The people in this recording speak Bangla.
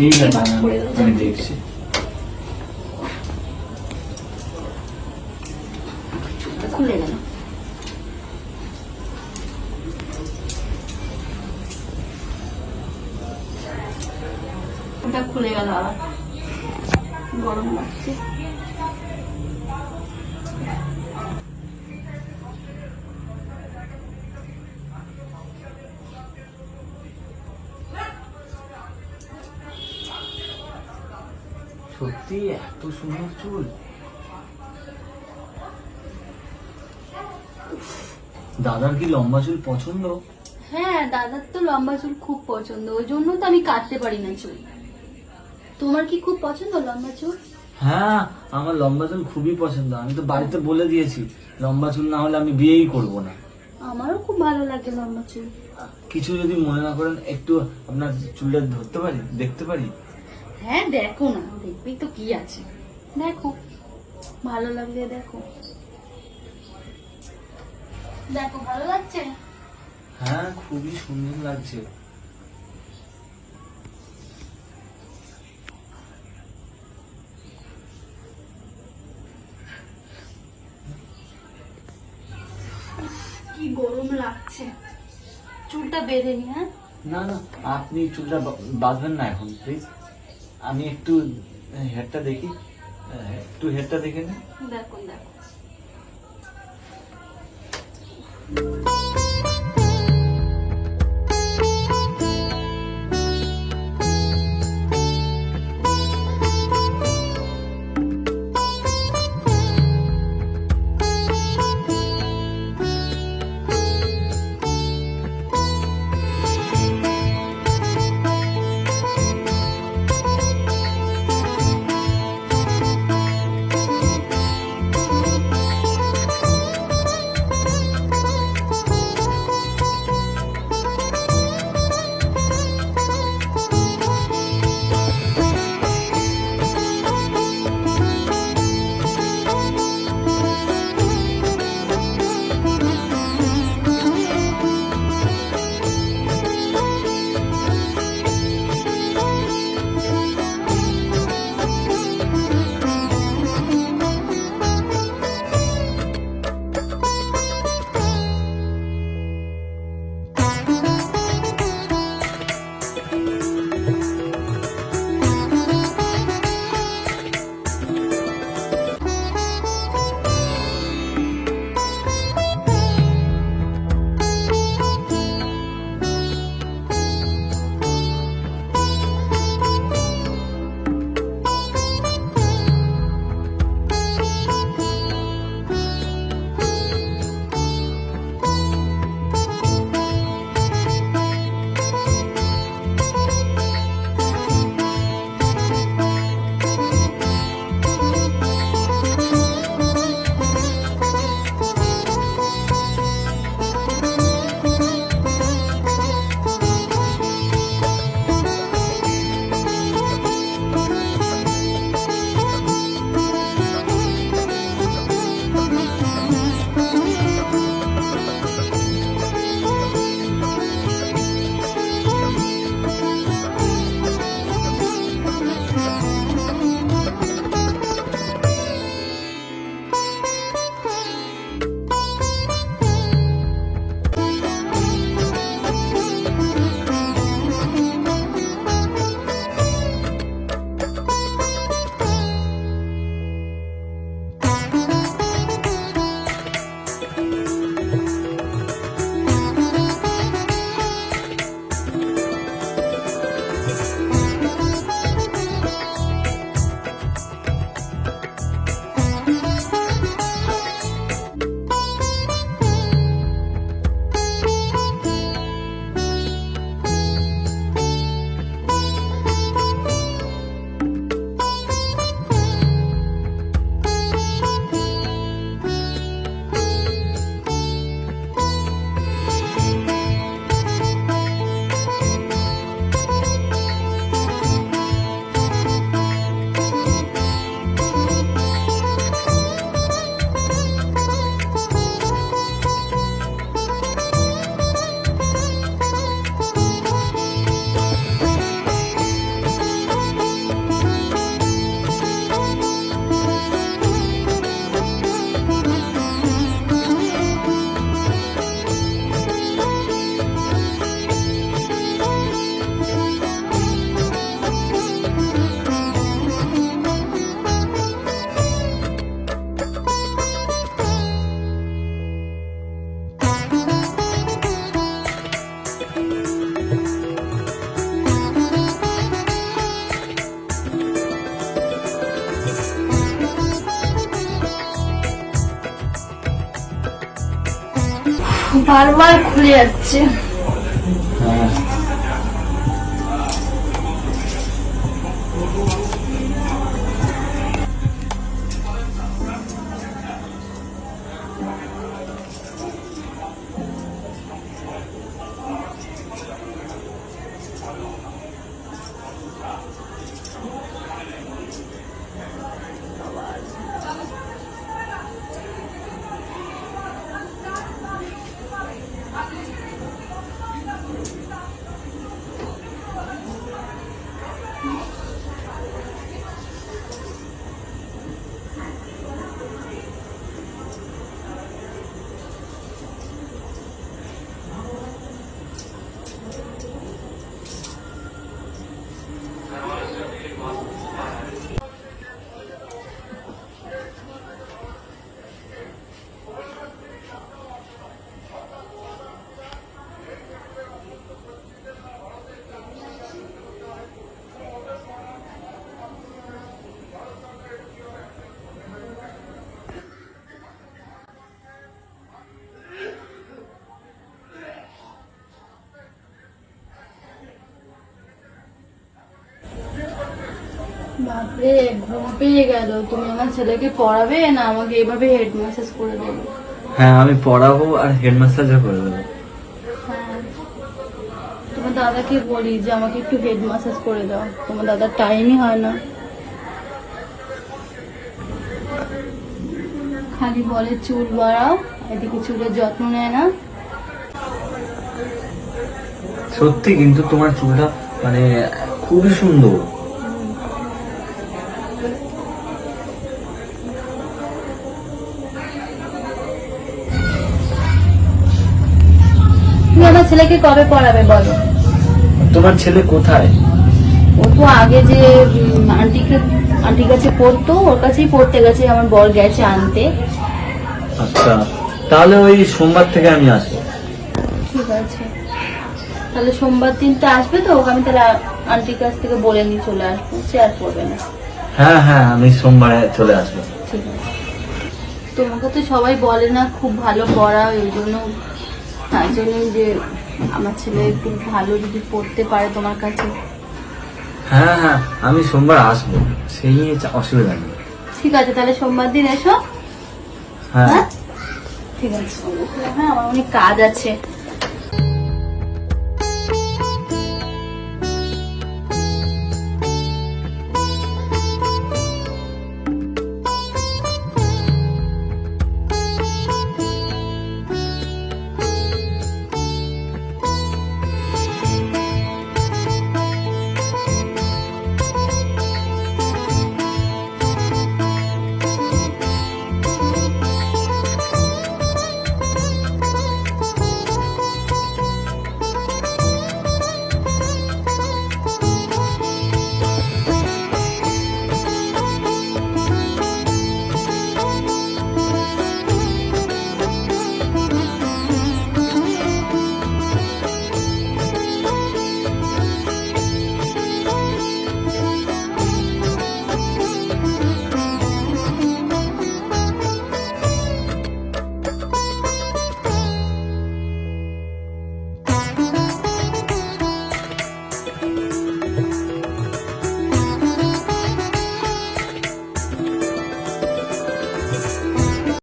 ঠিক আছে বাদ আমি- করে দাও, আমি যাও। দেখছি খুলে গেল ওটা খুলে গেল আবার গরম লাগছে সত্যি এত সুন্দর চুল। দাদার কি লম্বা চুল পছন্দ? হ্যাঁ দাদার তো লম্বা চুল খুব পছন্দ ওই জন্য তো আমি কাটতে পারি না চুল। তোমার কি খুব পছন্দ লম্বা চুল? হ্যাঁ আমার লম্বা চুল খুবই পছন্দ আমি তো বাড়িতে বলে দিয়েছি লম্বা চুল না হলে আমি বিয়েই করব না। আমারও খুব ভালো লাগে লম্বা চুল। কিছু যদি মনে না করেন একটু আপনার চুলটা ধরতে পারি দেখতে পারি? হ্যাঁ দেখো না দেখবি তো কি আছে। দেখো ভালো লাগলে দেখো। দেখো ভালো লাগছে? হ্যাঁ খুবই সুন্দর লাগছে। কি গরম লাগছে। চুলটা বেঁধে নি হ্যাঁ? না না আপনি চুলটা বাঁধবেন না এখন প্লিজ আমি একটু হেডটা দেখি। একটু হেডটা দেখে নিন দেখুন দেখো বারবার খুলে যাচ্ছে। বাপরে ঘুম পেয়ে গেল। তুমি আমার ছেলেকে পড়াবে না আমাকে এভাবে হেড ম্যাসেজ করে দেবে? হ্যাঁ আমি পড়াবো আর হেড মাস্টারও করে দেবো। হ্যাঁ। তোমার দাদাকে বলি যে আমাকে একটু হেড ম্যাসেজ করে দাও। তোমার দাদার টাইমই হয় না। খালি বলে চুল বাড়াও এদিকে চুলের যত্ন নেয় না। সত্যি কিন্তু তোমার চুলটা মানে খুবই সুন্দর। ছেলেকে কবে পড়াবে বলো? তোমার ছেলে কোথায়? ও তো আগে যে আন্টিকে আন্টির কাছে পড়তো ওর কাছেই পড়তে গেছে আমার বর গেছে আনতে। আচ্ছা তাহলে ওই সোমবার থেকে আমি আসব। ঠিক আছে। তাহলে সোমবার দিনটা আসবে তো ওকে আমি তাহলে আন্টির কাছ থেকে বলে নিয়ে চলে আসব আর পড়বে না। হ্যাঁ হ্যাঁ আমি সোমবারে চলে আসব। ঠিক আছে। তোমাকে তো সবাই বলে না খুব ভালো পড়া ওই জন্য তাই জন্য যে আমার ছেলে একটু ভালো যদি পড়তে পারে তোমার কাছে। হ্যাঁ হ্যাঁ আমি সোমবার আসব। সেই নিয়ে অসুবিধা নেই। ঠিক আছে তাহলে সোমবার দিন এসো। হ্যাঁ। হ্যাঁ? ঠিক আছে। হ্যাঁ আমার অনেক কাজ আছে।